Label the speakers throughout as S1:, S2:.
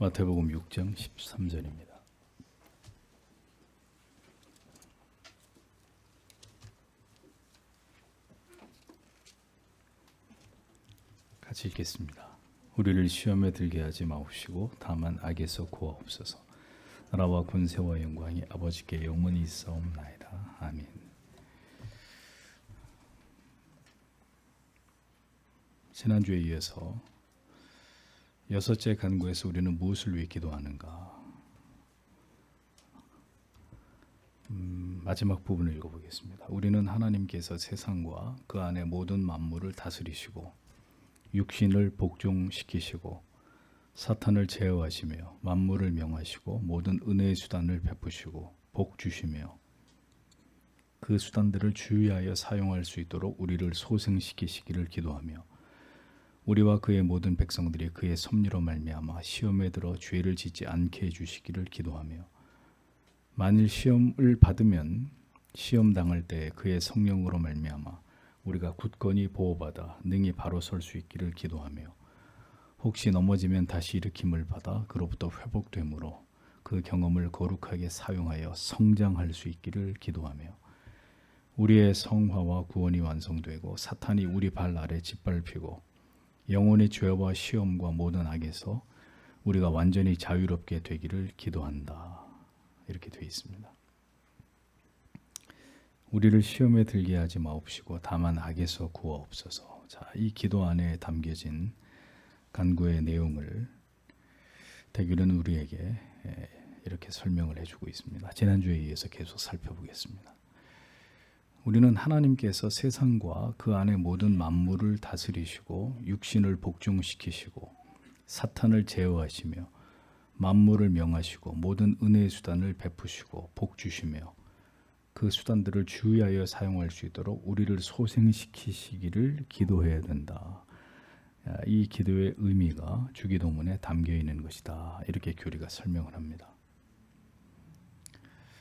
S1: 마태복음 6장 13절입니다. 같이 읽겠습니다. 우리를 시험에 들게 하지 마옵시고 다만 악에서 구하옵소서. 나라와 권세와 영광이 아버지께 영원히 있사옵나이다. 아멘. 지난주에 이어서 여섯째 간구에서 우리는 무엇을 위해 기도하는가? 음, 마지막 부분을 읽어보겠습니다. 우리는 하나님께서 세상과 그 안에 모든 만물을 다스리시고 육신을 복종시키시고 사탄을 제어하시며 만물을 명하시고 모든 은혜의 수단을 베푸시고 복 주시며 그 수단들을 주의하여 사용할 수 있도록 우리를 소생시키시기를 기도하며 우리와 그의 모든 백성들이 그의 섭리로 말미암아 시험에 들어 죄를 짓지 않게 해 주시기를 기도하며 만일 시험을 받으면 시험 당할 때 그의 성령으로 말미암아 우리가 굳건히 보호받아 능히 바로 설 수 있기를 기도하며 혹시 넘어지면 다시 일으킴을 받아 그로부터 회복되므로 그 경험을 거룩하게 사용하여 성장할 수 있기를 기도하며 우리의 성화와 구원이 완성되고 사탄이 우리 발 아래 짓밟히고 영혼의 죄와 시험과 모든 악에서 우리가 완전히 자유롭게 되기를 기도한다. 이렇게 되어 있습니다. 우리를 시험에 들게 하지 마옵시고 다만 악에서 구하옵소서. 자, 이 기도 안에 담겨진 간구의 내용을 대규는 우리에게 이렇게 설명을 해주고 있습니다. 지난주에 이어서 계속 살펴보겠습니다. 우리는 하나님께서 세상과 그 안에 모든 만물을 다스리시고 육신을 복종시키시고 사탄을 제어하시며 만물을 명하시고 모든 은혜의 수단을 베푸시고 복 주시며 그 수단들을 주의하여 사용할 수 있도록 우리를 소생시키시기를 기도해야 된다. 이 기도의 의미가 주기도문에 담겨 있는 것이다. 이렇게 교리가 설명을 합니다.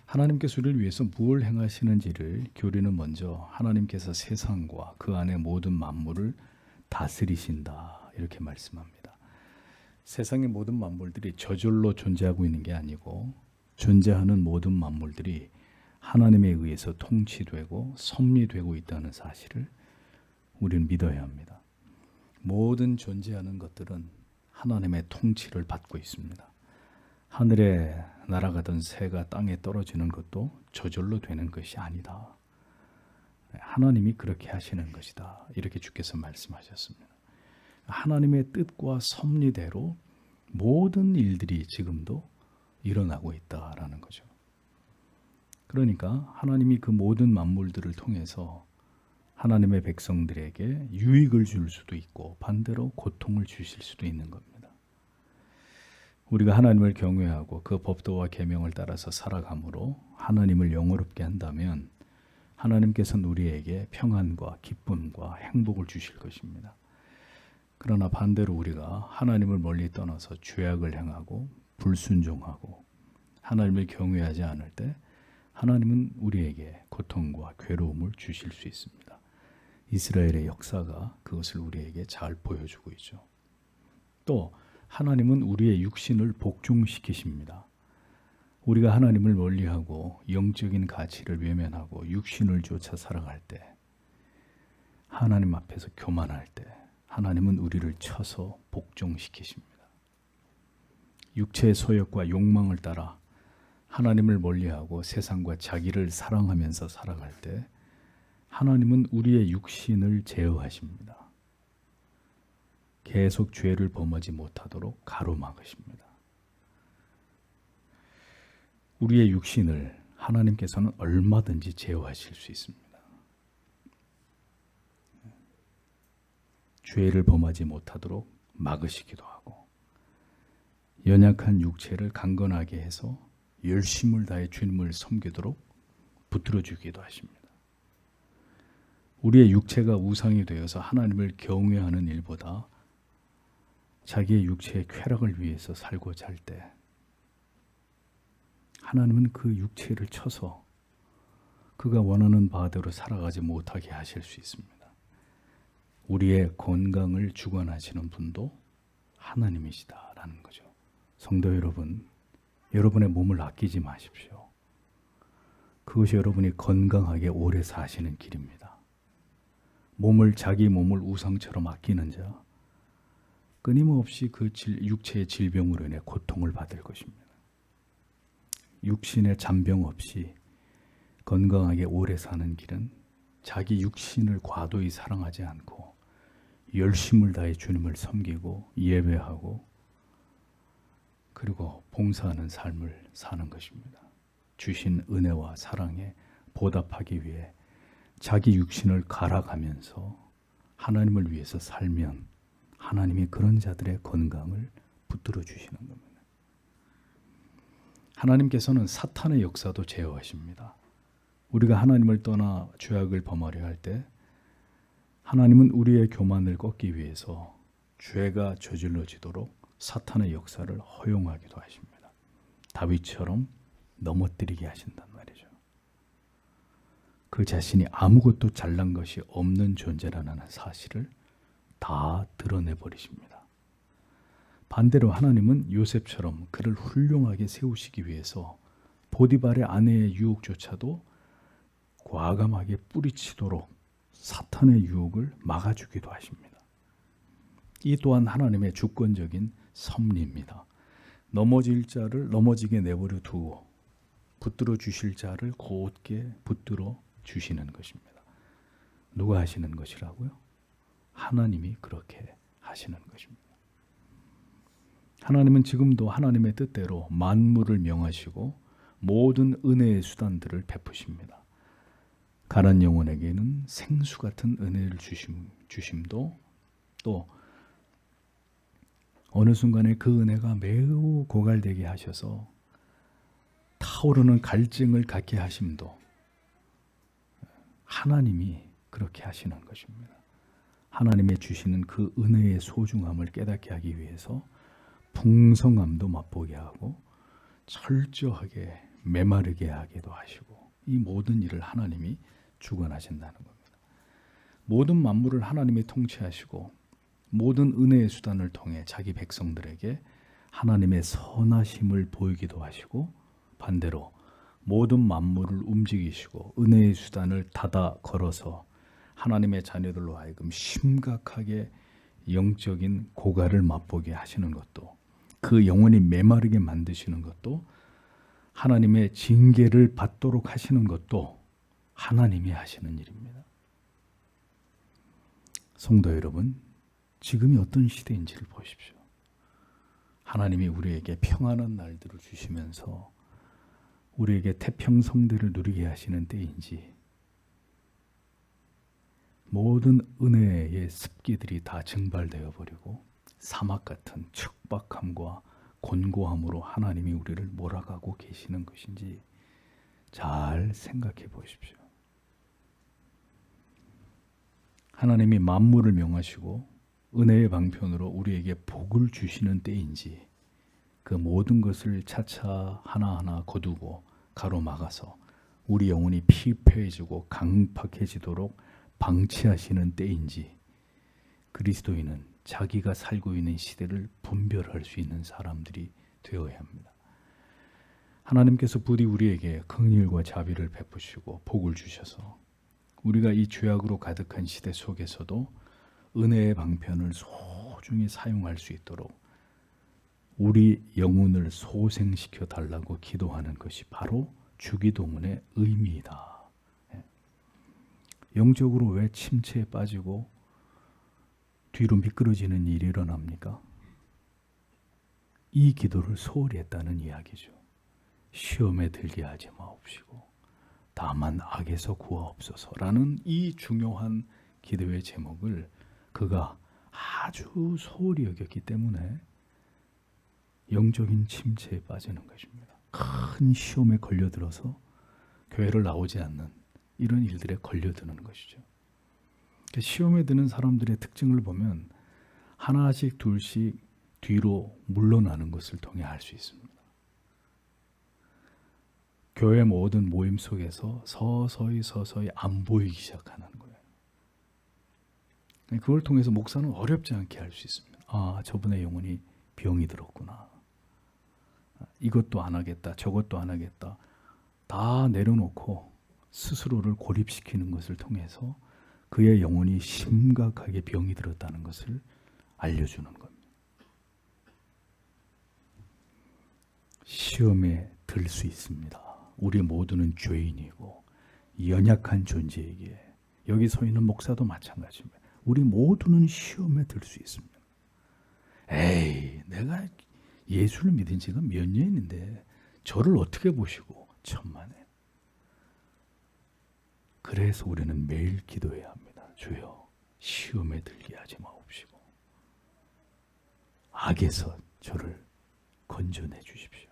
S1: 하나님께서 우리를 위해서 무엇을 행하시는지를 교리는 먼저 하나님께서 세상과 그 안에 모든 만물을 다스리신다. 이렇게 말씀합니다. 세상의 모든 만물들이 저절로 존재하고 있는 게 아니고 존재하는 모든 만물들이 하나님에 의해서 통치되고 섭리되고 있다는 사실을 우리는 믿어야 합니다. 모든 존재하는 것들은 하나님의 통치를 받고 있습니다. 하늘에 날아가던 새가 땅에 떨어지는 것도 저절로 되는 것이 아니다. 하나님이 그렇게 하시는 것이다. 이렇게 주께서 말씀하셨습니다. 하나님의 뜻과 섭리대로 모든 일들이 지금도 일어나고 있다라는 거죠. 그러니까 하나님이 그 모든 만물들을 통해서 하나님의 백성들에게 유익을 줄 수도 있고 반대로 고통을 주실 수도 있는 겁니다. 우리가 하나님을 경외하고 그 법도와 계명을 따라서 살아감으로 하나님을 영어롭게 한다면 하나님께서는 우리에게 평안과 기쁨과 행복을 주실 것입니다. 그러나 반대로 우리가 하나님을 멀리 떠나서 죄악을 행하고 불순종하고 하나님을 경외하지 않을 때 하나님은 우리에게 고통과 괴로움을 주실 수 있습니다. 이스라엘의 역사가 그것을 우리에게 잘 보여주고 있죠. 또 하나님은 우리의 육신을 복종시키십니다. 우리가 하나님을 멀리하고 영적인 가치를 외면하고 육신을 쫓아 살아갈 때 하나님 앞에서 교만할 때 하나님은 우리를 쳐서 복종시키십니다. 육체의 소욕과 욕망을 따라 하나님을 멀리하고 세상과 자기를 사랑하면서 살아갈 때 하나님은 우리의 육신을 제어하십니다. 계속 죄를 범하지 못하도록 가로막으십니다. 우리의 육신을 하나님께서는 얼마든지 제어하실 수 있습니다. 죄를 범하지 못하도록 막으시기도 하고 연약한 육체를 강건하게 해서 열심을 다해 주님을 섬기도록 붙들어 주기도 하십니다. 우리의 육체가 우상이 되어서 하나님을 경외하는 일보다 자기의 육체의 쾌락을 위해서 살고자 할때 하나님은 그 육체를 쳐서 그가 원하는 바대로 살아가지 못하게 하실 수 있습니다. 우리의 건강을 주관하시는 분도 하나님이시다라는 거죠. 성도 여러분, 여러분의 몸을 아끼지 마십시오. 그것이 여러분이 건강하게 오래 사시는 길입니다. 몸을 자기 몸을 우상처럼 아끼는 자 끊임없이 그 질, 육체의 질병으로 인해 고통을 받을 것입니다. 육신의 잔병 없이 건강하게 오래 사는 길은 자기 육신을 과도히 사랑하지 않고 열심을 다해 주님을 섬기고 예배하고 그리고 봉사하는 삶을 사는 것입니다. 주신 은혜와 사랑에 보답하기 위해 자기 육신을 갈아가면서 하나님을 위해서 살면 하나님이 그런 자들의 건강을 붙들어 주시는 겁니다. 하나님께서는 사탄의 역사도 제어하십니다. 우리가 하나님을 떠나 죄악을 범하려 할 때 하나님은 우리의 교만을 꺾기 위해서 죄가 저질러지도록 사탄의 역사를 허용하기도 하십니다. 다윗처럼 넘어뜨리게 하신단 말이죠. 그 자신이 아무것도 잘난 것이 없는 존재라는 사실을 다 드러내 버리십니다. 반대로 하나님은 요셉처럼 그를 훌륭하게 세우시기 위해서 보디발의 아내의 유혹조차도 과감하게 뿌리치도록 사탄의 유혹을 막아주기도 하십니다. 이 또한 하나님의 주권적인 섭리입니다. 넘어질 자를 넘어지게 내버려 두고 붙들어 주실 자를 곧게 붙들어 주시는 것입니다. 누가 하시는 것이라고요? 하나님이 그렇게 하시는 것입니다. 하나님은 지금도 하나님의 뜻대로 만물을 명하시고 모든 은혜의 수단들을 베푸십니다. 가난 영혼에게는 생수 같은 은혜를 주심, 주심도 또 어느 순간에 그 은혜가 매우 고갈되게 하셔서 타오르는 갈증을 갖게 하심도 하나님이 그렇게 하시는 것입니다. 하나님의 주시는 그 은혜의 소중함을 깨닫게 하기 위해서 풍성함도 맛보게 하고 철저하게 메마르게 하기도 하시고 이 모든 일을 하나님이 주관하신다는 겁니다. 모든 만물을 하나님이 통치하시고 모든 은혜의 수단을 통해 자기 백성들에게 하나님의 선하심을 보이기도 하시고 반대로 모든 만물을 움직이시고 은혜의 수단을 닫아 걸어서 하나님의 자녀들로 하여금 심각하게 영적인 고갈을 맛보게 하시는 것도 그 영혼이 메마르게 만드시는 것도 하나님의 징계를 받도록 하시는 것도 하나님이 하시는 일입니다. 성도 여러분, 지금이 어떤 시대인지를 보십시오. 하나님이 우리에게 평안한 날들을 주시면서 우리에게 태평성대를 누리게 하시는 때인지 모든 은혜의 습기들이 다 증발되어 버리고 사막 같은 척박함과 곤고함으로 하나님이 우리를 몰아가고 계시는 것인지 잘 생각해 보십시오. 하나님이 만물을 명하시고 은혜의 방편으로 우리에게 복을 주시는 때인지 그 모든 것을 차차 하나하나 거두고 가로막아서 우리 영혼이 피폐해지고 강팍해지도록 방치하시는 때인지 그리스도인은 자기가 살고 있는 시대를 분별할 수 있는 사람들이 되어야 합니다. 하나님께서 부디 우리에게 긍휼과 자비를 베푸시고 복을 주셔서 우리가 이 죄악으로 가득한 시대 속에서도 은혜의 방편을 소중히 사용할 수 있도록 우리 영혼을 소생시켜 달라고 기도하는 것이 바로 주기도문의 의미이다. 예. 영적으로 왜 침체에 빠지고 뒤로 미끄러지는 일이 일어납니까? 이 기도를 소홀히 했다는 이야기죠. 시험에 들게 하지 마옵시고 다만 악에서 구하옵소서라는 이 중요한 기도의 제목을 그가 아주 소홀히 여겼기 때문에 영적인 침체에 빠지는 것입니다. 큰 시험에 걸려들어서 교회를 나오지 않는 이런 일들에 걸려드는 것이죠. 그러니까 시험에 드는 사람들의 특징을 보면 하나씩 둘씩 뒤로 물러나는 것을 통해 알 수 있습니다. 교회 모든 모임 속에서 서서히 서서히 안 보이기 시작하는 거예요. 그걸 통해서 목사는 어렵지 않게 알 수 있습니다. 아, 저분의 영혼이 병이 들었구나. 이것도 안 하겠다. 저것도 안 하겠다. 다 내려놓고 스스로를 고립시키는 것을 통해서 그의 영혼이 심각하게 병이 들었다는 것을 알려주는 겁니다. 시험에 들 수 있습니다. 우리 모두는 죄인이고 연약한 존재에게 여기 서 있는 목사도 마찬가지입니다. 우리 모두는 시험에 들 수 있습니다. 에이, 내가 예수를 믿은 지가 몇 년인데 저를 어떻게 보시고 천만에. 그래서 우리는 매일 기도해야 합니다. 주여 시험에 들게 하지 마옵시고 악에서 저를 건져내 주십시오.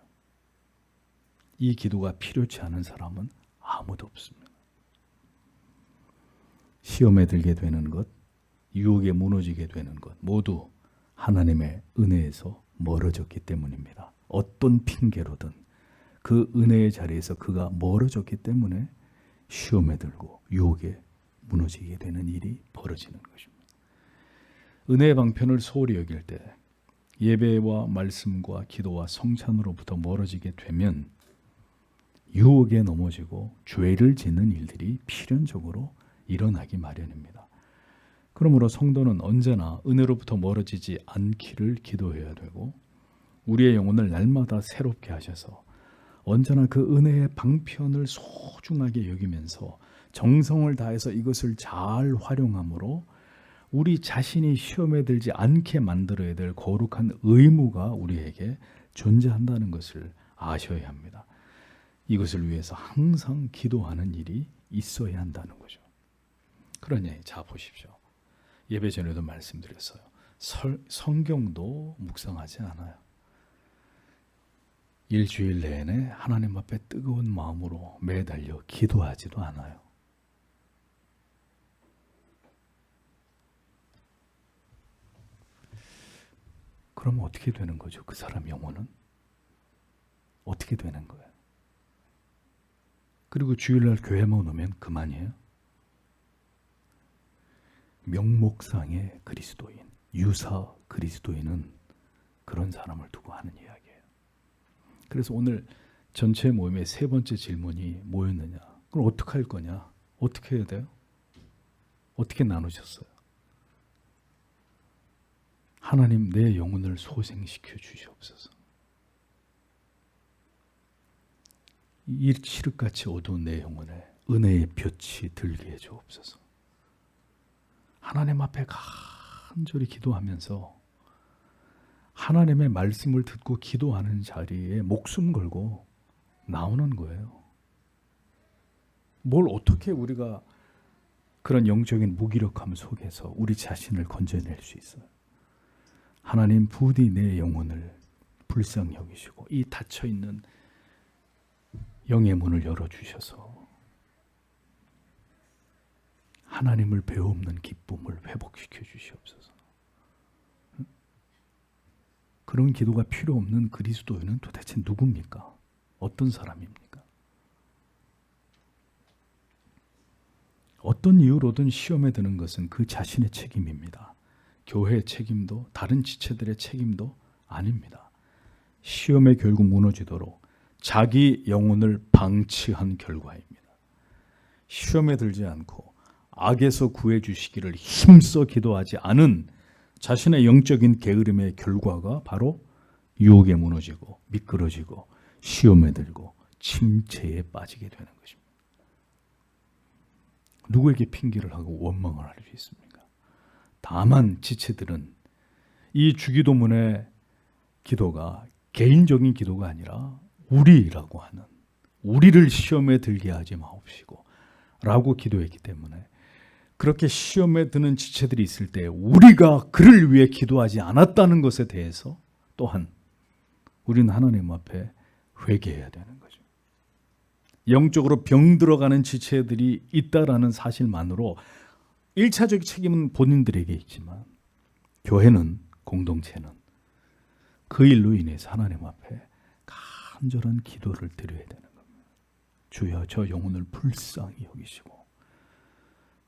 S1: 이 기도가 필요치 않은 사람은 아무도 없습니다. 시험에 들게 되는 것, 유혹에 무너지게 되는 것 모두 하나님의 은혜에서 멀어졌기 때문입니다. 어떤 핑계로든 그 은혜의 자리에서 그가 멀어졌기 때문에 시험에 들고 유혹에 무너지게 되는 일이 벌어지는 것입니다. 은혜의 방편을 소홀히 여길 때 예배와 말씀과 기도와 성찬으로부터 멀어지게 되면 유혹에 넘어지고 죄를 짓는 일들이 필연적으로 일어나기 마련입니다. 그러므로 성도는 언제나 은혜로부터 멀어지지 않기를 기도해야 되고 우리의 영혼을 날마다 새롭게 하셔서 언제나 그 은혜의 방편을 소중하게 여기면서 정성을 다해서 이것을 잘 활용함으로 우리 자신이 시험에 들지 않게 만들어야 될 거룩한 의무가 우리에게 존재한다는 것을 아셔야 합니다. 이것을 위해서 항상 기도하는 일이 있어야 한다는 거죠. 그러니 자 보십시오. 예배 전에도 말씀드렸어요. 설, 성경도 묵상하지 않아요. 일주일 내내 하나님 앞에 뜨거운 마음으로 매달려 기도하지도 않아요. 그럼 어떻게 되는 거죠? 그 사람 영혼은? 어떻게 되는 거예요? 그리고 주일날 교회만 오면 그만이에요? 명목상의 그리스도인, 유사 그리스도인은 그런 사람을 두고 하는 이야기예요. 그래서 오늘 전체 모임의 세 번째 질문이 뭐였느냐? 그럼 어떻게 할 거냐? 어떻게 해야 돼요? 어떻게 나누셨어요? 하나님 내 영혼을 소생시켜 주시옵소서. 이 칠흑같이 어두운 내 영혼에 은혜의 빛이 들게 해 주옵소서. 하나님 앞에 간절히 기도하면서 하나님의 말씀을 듣고 기도하는 자리에 목숨 걸고 나오는 거예요. 뭘 어떻게 우리가 그런 영적인 무기력함 속에서 우리 자신을 건져낼 수 있어요? 하나님 부디 내 영혼을 불쌍히 여기시고 이 닫혀 있는 영의 문을 열어 주셔서 하나님을 배움는 기쁨을 회복시켜 주시옵소서. 그런 기도가 필요 없는 그리스도인은 도대체 누굽니까? 어떤 사람입니까? 어떤 이유로든 시험에 드는 것은 그 자신의 책임입니다. 교회의 책임도 다른 지체들의 책임도 아닙니다. 시험에 결국 무너지도록 자기 영혼을 방치한 결과입니다. 시험에 들지 않고 악에서 구해 주시기를 힘써 기도하지 않은 자신의 영적인 게으름의 결과가 바로 유혹에 무너지고 미끄러지고 시험에 들고 침체에 빠지게 되는 것입니다. 누구에게 핑계를 하고 원망을 할 수 있습니까? 다만 지체들은 이 주기도문의 기도가 개인적인 기도가 아니라 우리라고 하는 우리를 시험에 들게 하지 마옵시고 라고 기도했기 때문에 그렇게 시험에 드는 지체들이 있을 때 우리가 그를 위해 기도하지 않았다는 것에 대해서 또한 우리는 하나님 앞에 회개해야 되는 거죠. 영적으로 병 들어가는 지체들이 있다라는 사실만으로 1차적 책임은 본인들에게 있지만 교회는 공동체는 그 일로 인해서 하나님 앞에 간절한 기도를 드려야 되는 겁니다. 주여 저 영혼을 불쌍히 여기시고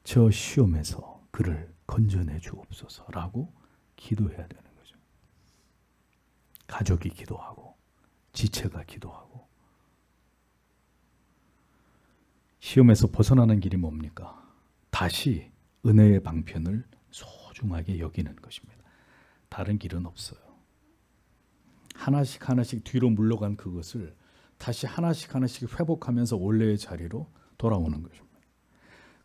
S1: 저 시험에서 그를 건져내 주옵소서라고 기도해야 되는 거죠. 가족이 기도하고 지체가 기도하고 시험에서 벗어나는 길이 뭡니까? 다시 은혜의 방편을 소중하게 여기는 것입니다. 다른 길은 없어요. 하나씩 하나씩 뒤로 물러간 그것을 다시 하나씩 하나씩 회복하면서 원래의 자리로 돌아오는 것입니다.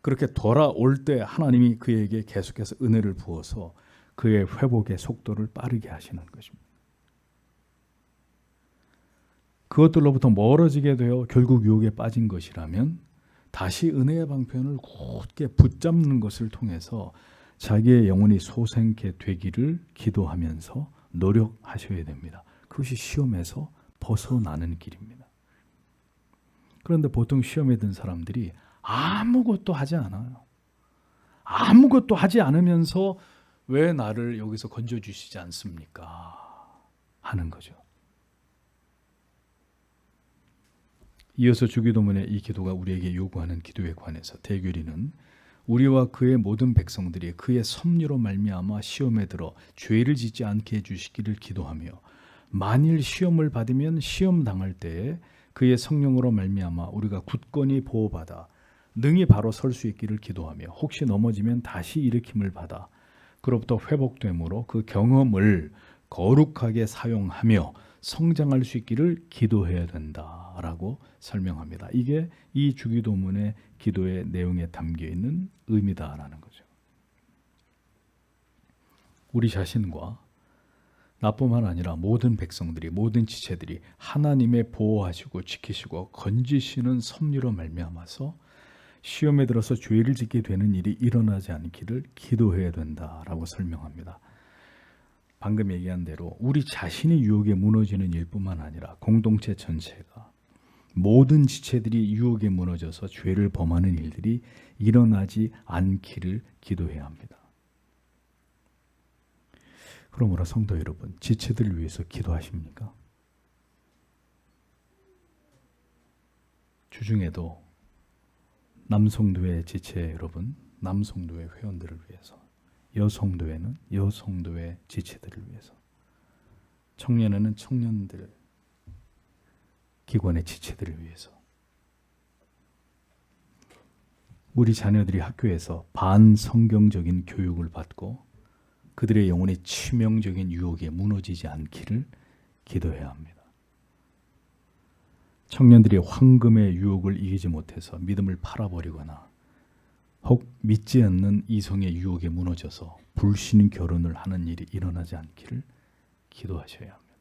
S1: 그렇게 돌아올 때 하나님이 그에게 계속해서 은혜를 부어서 그의 회복의 속도를 빠르게 하시는 것입니다. 그것들로부터 멀어지게 되어 결국 유혹에 빠진 것이라면 다시 은혜의 방편을 굳게 붙잡는 것을 통해서 자기의 영혼이 소생케 되기를 기도하면서 노력하셔야 됩니다. 그것이 시험에서 벗어나는 길입니다. 그런데 보통 시험에 든 사람들이 아무것도 하지 않아요. 아무것도 하지 않으면서 왜 나를 여기서 건져 주시지 않습니까? 하는 거죠. 이어서 주기도문의 이 기도가 우리에게 요구하는 기도에 관해서 대규리는 우리와 그의 모든 백성들이 그의 섭리로 말미암아 시험에 들어 죄를 짓지 않게 해 주시기를 기도하며 만일 시험을 받으면 시험 당할 때에 그의 성령으로 말미암아 우리가 굳건히 보호받아 능히 바로 설 수 있기를 기도하며 혹시 넘어지면 다시 일으킴을 받아 그로부터 회복됨으로 그 경험을 거룩하게 사용하며 성장할 수 있기를 기도해야 된다라고 설명합니다. 이게 이 주기도문의 기도의 내용에 담겨 있는 의미다라는 거죠. 우리 자신과 나뿐만 아니라 모든 백성들이 모든 지체들이 하나님의 보호하시고 지키시고 건지시는 섭리로 말미암아서 시험에 들어서 죄를 짓게 되는 일이 일어나지 않기를 기도해야 된다라고 설명합니다. 방금 얘기한 대로 우리 자신이 유혹에 무너지는 일뿐만 아니라 공동체 전체가 모든 지체들이 유혹에 무너져서 죄를 범하는 일들이 일어나지 않기를 기도해야 합니다. 그러므로 성도 여러분, 지체들을 위해서 기도하십니까? 주중에도 남성도회 지체 여러분, 남성도회 회원들을 위해서, 여성도회는 여성도회 지체들을 위해서, 청년에는 청년들 기관의 지체들을 위해서, 우리 자녀들이 학교에서 반성경적인 교육을 받고 그들의 영혼이 치명적인 유혹에 무너지지 않기를 기도해야 합니다. 청년들이 황금의 유혹을 이기지 못해서 믿음을 팔아버리거나 혹 믿지 않는 이성의 유혹에 무너져서 불신 결혼을 하는 일이 일어나지 않기를 기도하셔야 합니다.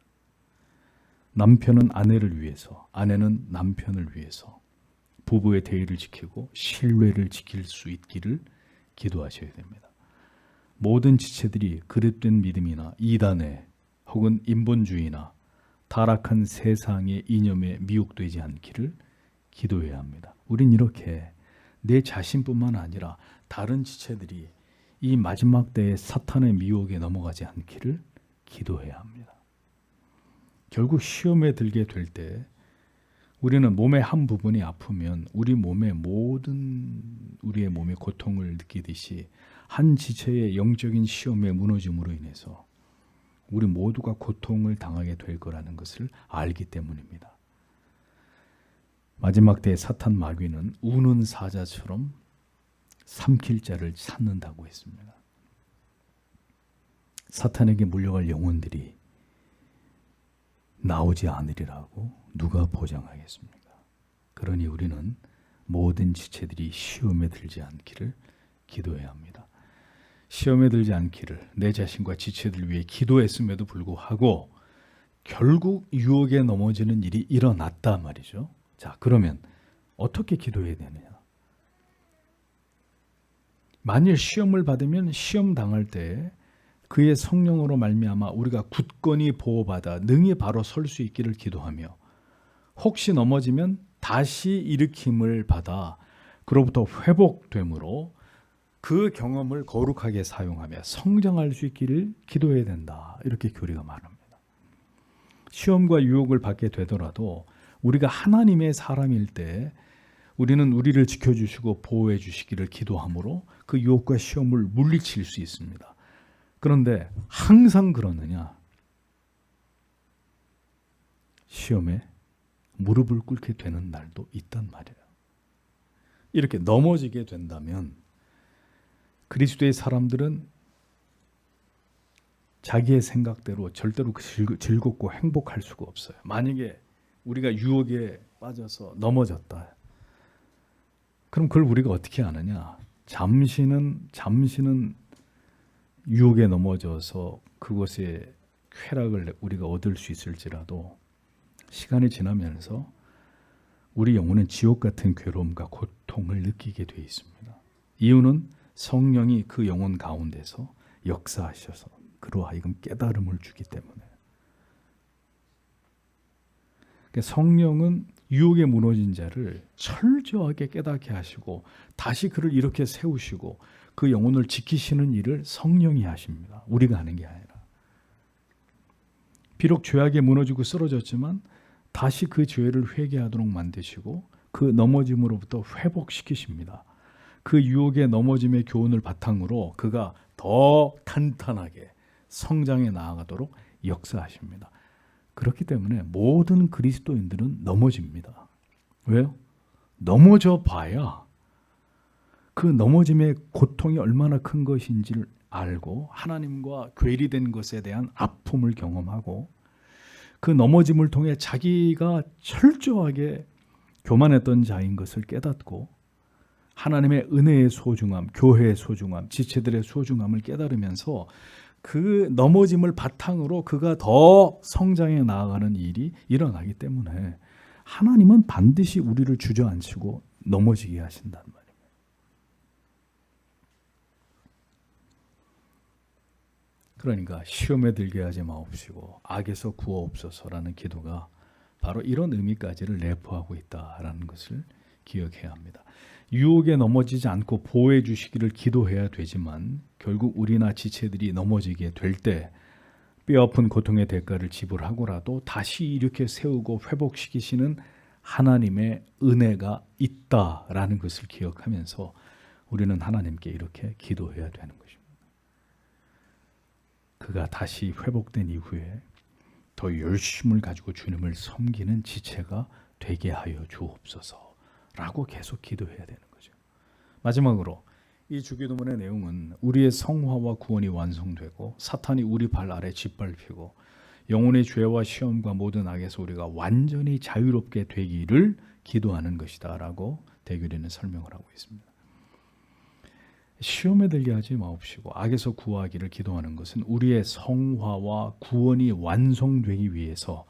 S1: 남편은 아내를 위해서, 아내는 남편을 위해서 부부의 대의를 지키고 신뢰를 지킬 수 있기를 기도하셔야 됩니다. 모든 지체들이 그릇된 믿음이나 이단에 혹은 인본주의나 타락한 세상의 이념에 미혹되지 않기를 기도해야 합니다. 우린 이렇게 내 자신뿐만 아니라 다른 지체들이 이 마지막 때의 사탄의 미혹에 넘어가지 않기를 기도해야 합니다. 결국 시험에 들게 될 때 우리는 몸의 한 부분이 아프면 우리 몸의 모든 우리의 몸의 고통을 느끼듯이 한 지체의 영적인 시험에 무너짐으로 인해서 우리 모두가 고통을 당하게 될 거라는 것을 알기 때문입니다. 마지막 때의 사탄 마귀는 우는 사자처럼 삼킬 자를 찾는다고 했습니다. 사탄에게 물려갈 영혼들이 나오지 않으리라고 누가 보장하겠습니까? 그러니 우리는 모든 지체들이 시험에 들지 않기를 기도해야 합니다. 시험에 들지 않기를 내 자신과 지체들 위해 기도했음에도 불구하고 결국 유혹에 넘어지는 일이 일어났다 말이죠. 자, 그러면 어떻게 기도해야 되느냐? 만일 시험을 받으면 시험 당할 때 그의 성령으로 말미암아 우리가 굳건히 보호받아 능히 바로 설 수 있기를 기도하며 혹시 넘어지면 다시 일으킴을 받아 그로부터 회복됨으로 그 경험을 거룩하게 사용하며 성장할 수 있기를 기도해야 된다. 이렇게 교리가 말합니다. 시험과 유혹을 받게 되더라도 우리가 하나님의 사람일 때 우리는 우리를 지켜주시고 보호해 주시기를 기도함으로 그 유혹과 시험을 물리칠 수 있습니다. 그런데 항상 그러느냐? 시험에 무릎을 꿇게 되는 날도 있단 말이에요. 이렇게 넘어지게 된다면 그리스도의 사람들은 자기의 생각대로 절대로 즐- 즐겁고 행복할 수가 없어요. 만약에 우리가 유혹에 빠져서 넘어졌다. 그럼 그걸 우리가 어떻게 아느냐? 잠시는 잠시는 유혹에 넘어져서 그것에 쾌락을 우리가 얻을 수 있을지라도 시간이 지나면서 우리 영혼은 지옥 같은 괴로움과 고통을 느끼게 돼 있습니다. 이유는 성령이 그 영혼 가운데서 역사하셔서 그로 하여금 깨달음을 주기 때문에. 그러니까 성령은 유혹에 무너진 자를 철저하게 깨닫게 하시고 다시 그를 이렇게 세우시고 그 영혼을 지키시는 일을 성령이 하십니다. 우리가 하는 게 아니라. 비록 죄악에 무너지고 쓰러졌지만 다시 그 죄를 회개하도록 만드시고 그 넘어짐으로부터 회복시키십니다. 그 유혹의 넘어짐의 교훈을 바탕으로 그가 더 탄탄하게 성장해 나아가도록 역사하십니다. 그렇기 때문에 모든 그리스도인들은 넘어집니다. 왜요? 넘어져 봐야 그 넘어짐의 고통이 얼마나 큰 것인지를 알고 하나님과 괴리된 것에 대한 아픔을 경험하고 그 넘어짐을 통해 자기가 철저하게 교만했던 자인 것을 깨닫고 하나님의 은혜의 소중함, 교회의 소중함, 지체들의 소중함을 깨달으면서 그 넘어짐을 바탕으로 그가 더 성장해 나아가는 일이 일어나기 때문에 하나님은 반드시 우리를 주저앉히고 넘어지게 하신단 말이에요. 그러니까 시험에 들게 하지 마옵시고 악에서 구하옵소서라는 기도가 바로 이런 의미까지를 내포하고 있다라는 것을 기억해야 합니다. 유혹에 넘어지지 않고 보호해 주시기를 기도해야 되지만 결국 우리나 지체들이 넘어지게 될 때 뼈아픈 고통의 대가를 지불하고라도 다시 이렇게 세우고 회복시키시는 하나님의 은혜가 있다라는 것을 기억하면서 우리는 하나님께 이렇게 기도해야 되는 것입니다. 그가 다시 회복된 이후에 더 열심을 가지고 주님을 섬기는 지체가 되게 하여 주옵소서 라고 계속 기도해야 되는 거죠. 마지막으로 이 주기도문의 내용은 우리의 성화와 구원이 완성되고 사탄이 우리 발 아래 짓밟히고 영혼의 죄와 시험과 모든 악에서 우리가 완전히 자유롭게 되기를 기도하는 것이다라고 대규리는 설명을 하고 있습니다. 시험에 들게 하지 마옵시고 악에서 구하기를 기도하는 것은 우리의 성화와 구원이 완성되기 위해서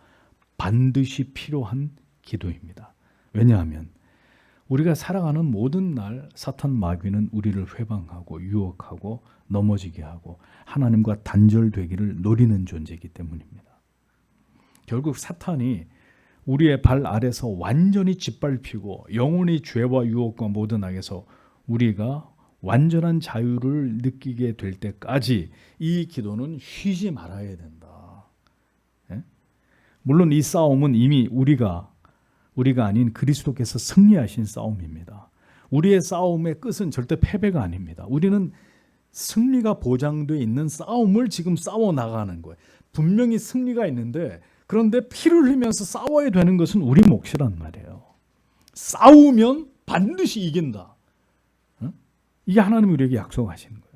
S1: 반드시 필요한 기도입니다. 왜냐하면 우리가 살아가는 모든 날 사탄 마귀는 우리를 회방하고 유혹하고 넘어지게 하고 하나님과 단절되기를 노리는 존재이기 때문입니다. 결국 사탄이 우리의 발 아래서 완전히 짓밟히고 영혼의 죄와 유혹과 모든 악에서 우리가 완전한 자유를 느끼게 될 때까지 이 기도는 쉬지 말아야 된다. 예? 물론 이 싸움은 이미 우리가 우리가 아닌 그리스도께서 승리하신 싸움입니다. 우리의 싸움의 끝은 절대 패배가 아닙니다. 우리는 승리가 보장돼 있는 싸움을 지금 싸워 나가는 거예요. 분명히 승리가 있는데 그런데 피를 흘리면서 싸워야 되는 것은 우리 몫이란 말이에요. 싸우면 반드시 이긴다. 어? 이게 하나님 우리에게 약속하시는 거예요.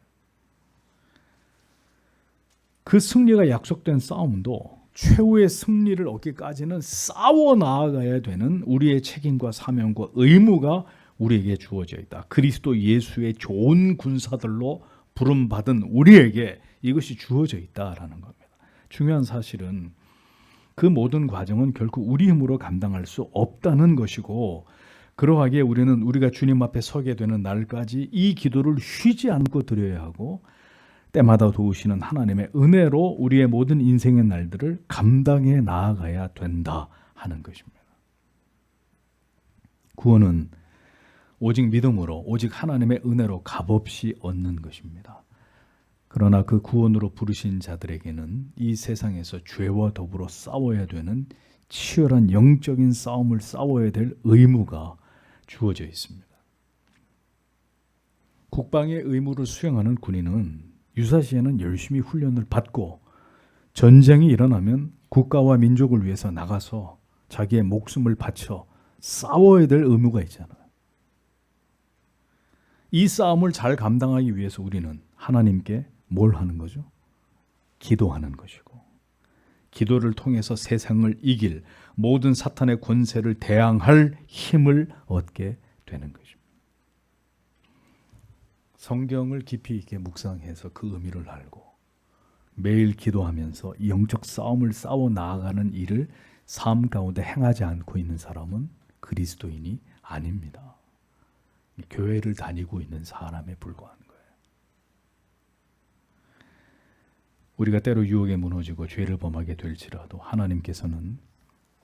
S1: 그 승리가 약속된 싸움도 최후의 승리를 얻기까지는 싸워 나아가야 되는 우리의 책임과 사명과 의무가 우리에게 주어져 있다. 그리스도 예수의 좋은 군사들로 부름받은 우리에게 이것이 주어져 있다라는 겁니다. 중요한 사실은 그 모든 과정은 결국 우리 힘으로 감당할 수 없다는 것이고 그러하기에 우리는 우리가 주님 앞에 서게 되는 날까지 이 기도를 쉬지 않고 드려야 하고 때마다 도우시는 하나님의 은혜로 우리의 모든 인생의 날들을 감당해 나아가야 된다 하는 것입니다. 구원은 오직 믿음으로 오직 하나님의 은혜로 값없이 얻는 것입니다. 그러나 그 구원으로 부르신 자들에게는 이 세상에서 죄와 더불어 싸워야 되는 치열한 영적인 싸움을 싸워야 될 의무가 주어져 있습니다. 국방의 의무를 수행하는 군인은 유사시에는 열심히 훈련을 받고 전쟁이 일어나면 국가와 민족을 위해서 나가서 자기의 목숨을 바쳐 싸워야 될 의무가 있잖아요. 이 싸움을 잘 감당하기 위해서 우리는 하나님께 뭘 하는 거죠? 기도하는 것이고 기도를 통해서 세상을 이길 모든 사탄의 권세를 대항할 힘을 얻게 되는 것입니다. 성경을 깊이 있게 묵상해서 그 의미를 알고 매일 기도하면서 이 영적 싸움을 싸워 나아가는 일을 삶 가운데 행하지 않고 있는 사람은 그리스도인이 아닙니다. 교회를 다니고 있는 사람에 불과한 거예요. 우리가 때로 유혹에 무너지고 죄를 범하게 될지라도 하나님께서는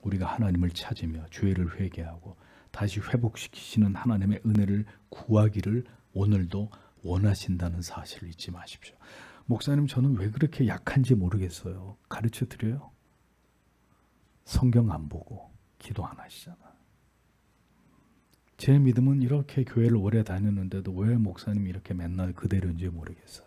S1: 우리가 하나님을 찾으며 죄를 회개하고 다시 회복시키시는 하나님의 은혜를 구하기를 오늘도 원하신다는 사실을 잊지 마십시오. 목사님 저는 왜 그렇게 약한지 모르겠어요. 가르쳐 드려요. 성경 안 보고 기도 안 하시잖아. 제 믿음은 이렇게 교회를 오래 다녔는데도 왜 목사님이 이렇게 맨날 그대로인지 모르겠어요.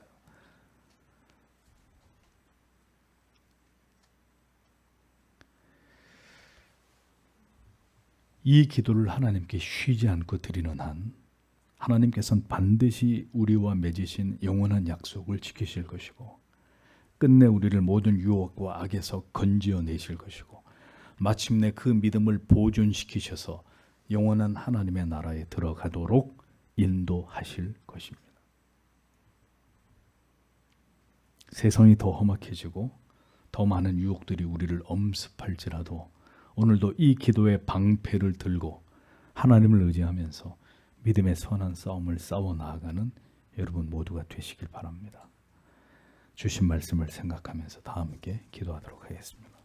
S1: 이 기도를 하나님께 쉬지 않고 드리는 한 하나님께서는 반드시 우리와 맺으신 영원한 약속을 지키실 것이고 끝내 우리를 모든 유혹과 악에서 건지어 내실 것이고 마침내 그 믿음을 보존시키셔서 영원한 하나님의 나라에 들어가도록 인도하실 것입니다. 세상이 더 험악해지고 더 많은 유혹들이 우리를 엄습할지라도 오늘도 이 기도의 방패를 들고 하나님을 의지하면서 믿음의 선한 싸움을 싸워 나아가는 여러분 모두가 되시길 바랍니다. 주신 말씀을 생각하면서 다 함께 기도하도록 하겠습니다.